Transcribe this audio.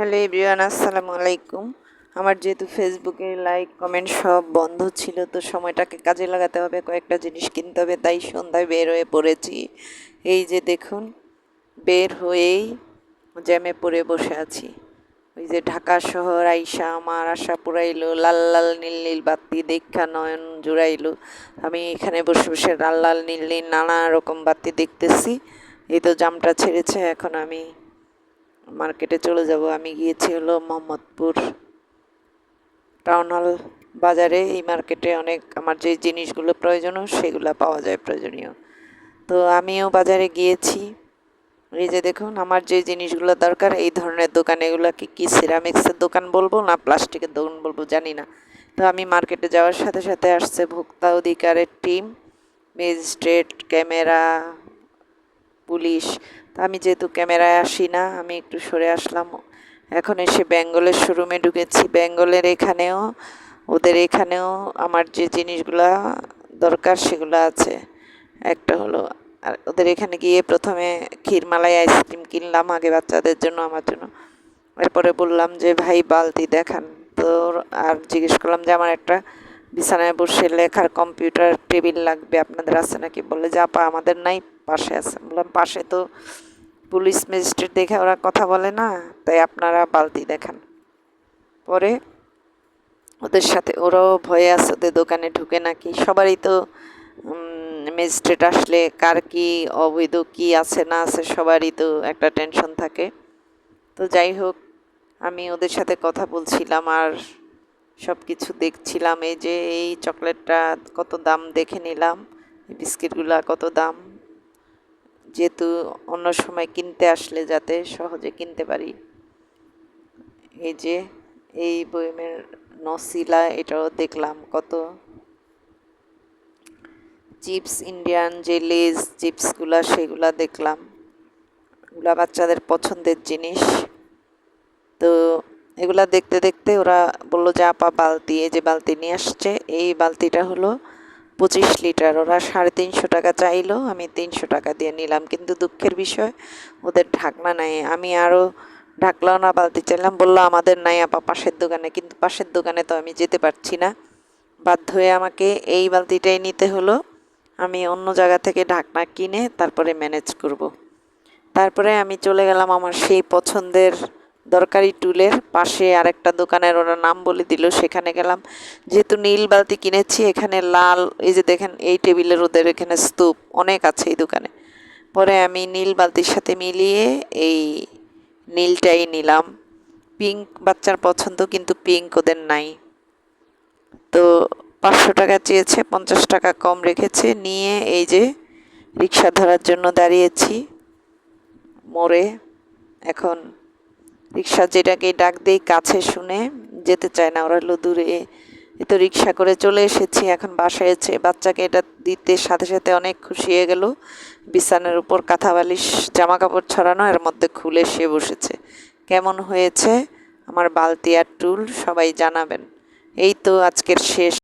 Hello everyone, আসসালামু আলাইকুম। আমার যেহেতু ফেসবুকে লাইক কমেন্ট সব বন্ধ ছিল, তো সময়টাকে কাজে লাগাতে হবে, কয়েকটা জিনিস কিনতে হবে, তাই সন্ধ্যায় বের হয়ে পড়েছি। এই যে দেখুন, বের হয়েই জ্যামে পড়ে বসে আছি। ওই যে ঢাকা শহর আইসা আমার আশা পুরাইলো, লাল লাল নীল নীল বাতি দেখা নয়ন জুড়াইলো। আমি এখানে বসে বসে লাল লাল নীল নীল নানা রকম বাতি দেখতেছি। এই তো জামটা ছেড়েছে, এখন আমি মার্কেটে চলে যাব। আমি গিয়েছি হলো মোহাম্মদপুর টাউন হল বাজারে। এই মার্কেটে অনেক আমার যে জিনিসগুলো প্রয়োজনীয়, সেগুলো পাওয়া যায় প্রয়োজনীয়। তো আমিও বাজারে গিয়েছি। এই যে দেখুন, আমার যে জিনিসগুলো দরকার, এই ধরনের দোকান, এগুলো কি কি সিরামিক্সের দোকান বলব না প্লাস্টিকের দোকান বলব, জানি না। তো আমি মার্কেটে যাওয়ার সাথে সাথে আসছে ভোক্তা অধিকারের টিম ম্যাজিস্ট্রেট ক্যামেরা পুলিশ। তা আমি যেহেতু ক্যামেরায় আসি না, আমি একটু সরে আসলাম। এখন এসে বেঙ্গলের শোরুমে ঢুকেছি। বেঙ্গলের এখানেও, ওদের এখানেও আমার যে জিনিসগুলা দরকার সেগুলো আছে। একটা হলো, আর ওদের এখানে গিয়ে প্রথমে ক্ষীরমালাই আইসক্রিম কিনলাম আগে বাচ্চাদের জন্য, আমার জন্য। এরপরে বললাম যে, ভাই, বালতি দেখান। তো আর জিজ্ঞেস করলাম যে, আমার একটা বিছানায় বসে লেখার কম্পিউটার টেবিল লাগবে, আপনাদের আছে নাকি? বলে যে, আপা, আমাদের নাই। পাশে আছে। বললাম, পাশে তো পুলিশ ম্যাজিস্ট্রেট দেখে ওরা কথা বলে না, তাই আপনারা বালতি দেখান। পরে ওদের সাথে, ওরাও ভয়ে আছে, ওদের দোকানে ঢুকে নাকি? সবারই তো ম্যাজিস্ট্রেট আসলে কার কি অবৈধ, কি আছে, না আছে, সবারই তো একটা টেনশন থাকে। তো যাই হোক, আমি ওদের সাথে কথা বলছিলাম আর সব কিছু দেখছিলাম। এই যে এই চকলেটটা কত দাম দেখে নিলাম বিস্কিটগুলা কত দাম। যেহেতু অন্য সময় কিনতে আসলে যাতে সহজে কিনতে পারি। এই যে, এই বইমের নসিলা এটাও দেখলাম কত। চিপস, ইন্ডিয়ান যে লেজ চিপসগুলা সেগুলা দেখলাম। এগুলা বাচ্চাদের পছন্দের জিনিস। তো এগুলা দেখতে দেখতে ওরা বলল যে, আপা বালতি, এই যে বালতি নিয়ে আসছে, এই বালতিটা হলো পঁচিশ লিটার, ওরা সাড়ে তিনশো টাকা চাইলো, আমি তিনশো টাকা দিয়ে নিলাম। কিন্তু দুঃখের বিষয়, ওদের ঢাকনা নাই। আমি আরও ঢাকলাও না বালতি চাইলাম, বলল, আমাদের নাই, আপা, পাশের দোকানে। কিন্তু পাশের দোকানে তো আমি যেতে পারছি না। বাধ্য হয়ে আমাকে এই বালতিটাই নিতে হলো। আমি অন্য জায়গা থেকে ঢাকনা কিনে তারপরে ম্যানেজ করব। তারপরে আমি চলে গেলাম আমার সেই পছন্দের দরকারি টুলের পাশে আরেকটা দোকানের ওরা নাম বলে দিল, সেখানে গেলাম। যেহেতু নীল বালতি কিনেছি, এখানে লাল, এই যে দেখেন, এই টেবিলের ওদের এখানে স্তূপ অনেক আছে এই দোকানে। পরে আমি নীল বালতির সাথে মিলিয়ে এই নীলটাই নিলাম। পিঙ্ক, বাচ্চার পছন্দ কিন্তু পিঙ্ক ওদের নাই। তো পাঁচশো টাকা চেয়েছে, পঞ্চাশ টাকা কম রেখেছে, নিয়ে এই যে রিক্সা ধরার জন্য দাঁড়িয়েছি। মোড়ে এখন রিক্সা যেটাকে ডাক দেই কাছে শুনে যেতে চায় না, ওরা হলো দূরে। এ তো রিক্সা করে চলে এসেছি, এখন বাসায় এসে বাচ্চাকে এটা দিতে সাথে সাথে অনেক খুশি হয়ে গেল। বিছানার উপর কাঁথা বালিশ জামা কাপড় ছড়ানো, এর মধ্যে খুলে সে বসেছে। কেমন হয়েছে? আমার বালতি আর টুল সবাই জানাবেন। এই তো আজকের শেষ।